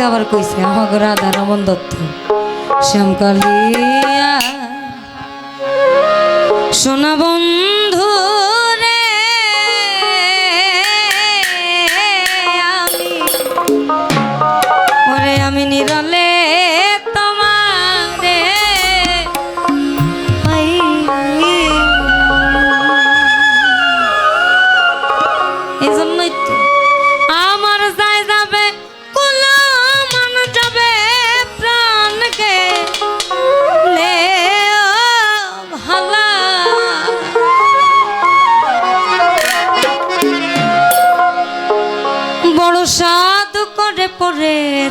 গানটা আবার কইছে আমাকে রাধা রমন দত্ত শ্যামকালিয়া সোনাবন্ধ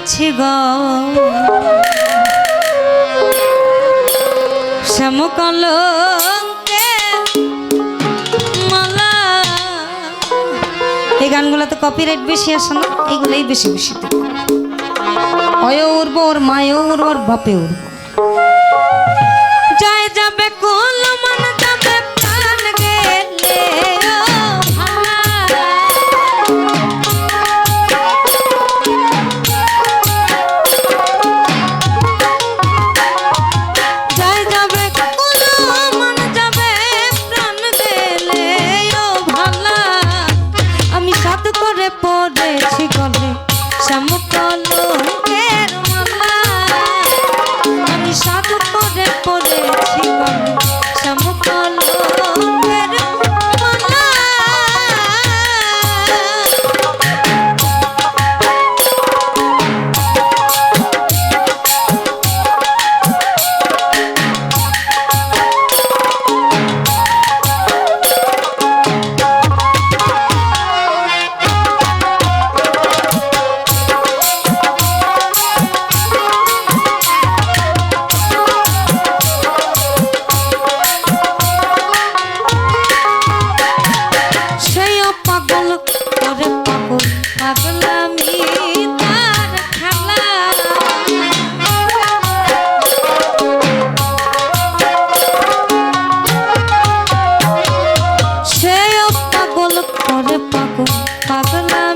আছে গ। শ্যামকল এই গানগুলো তো কপিরাইট বেশি আসে না? এইগুলোই বেশি বেশি অয় উর্ব ওর মায় উর্ব ওর বাপে উর্ব জয় যাবে কোন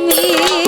你。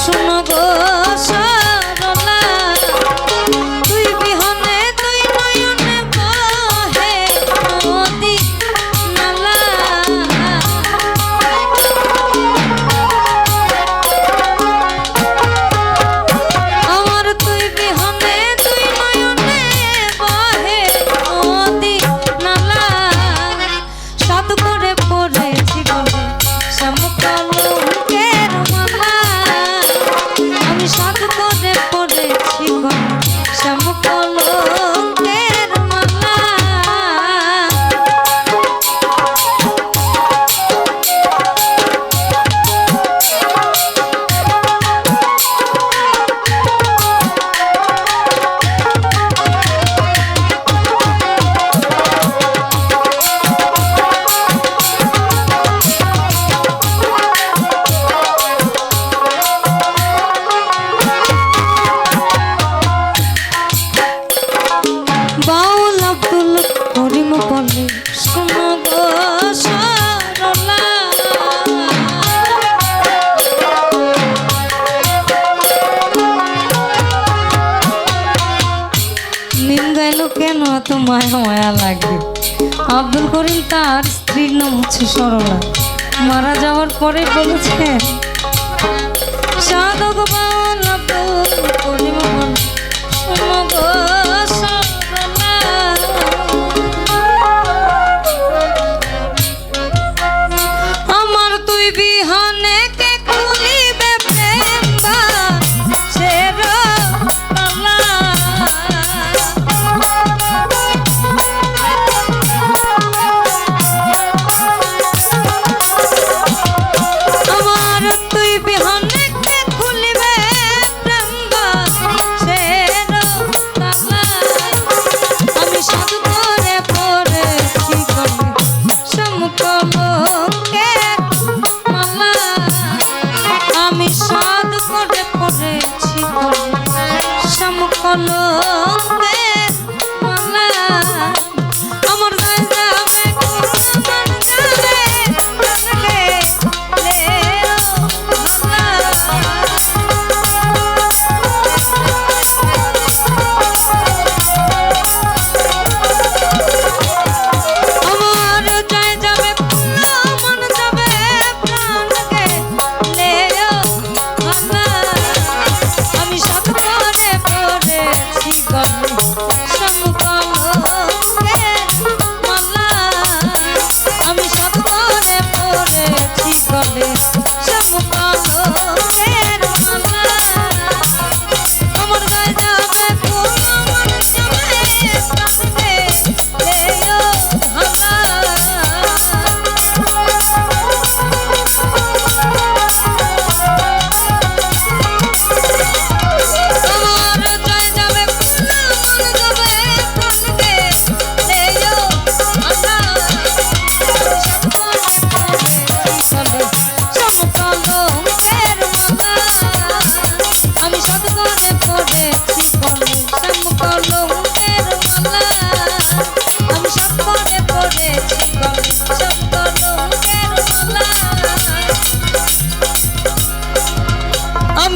শুনো গো। দিন গেল কেন? এত মায়া মায়া লাগবে। আব্দুল করিম তার স্ত্রীর নাম হচ্ছে সরলা। মারা যাওয়ার পরে বলেছেন, সাধক বাবা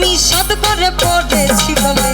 আমি সদ করে পড়েছি বলে।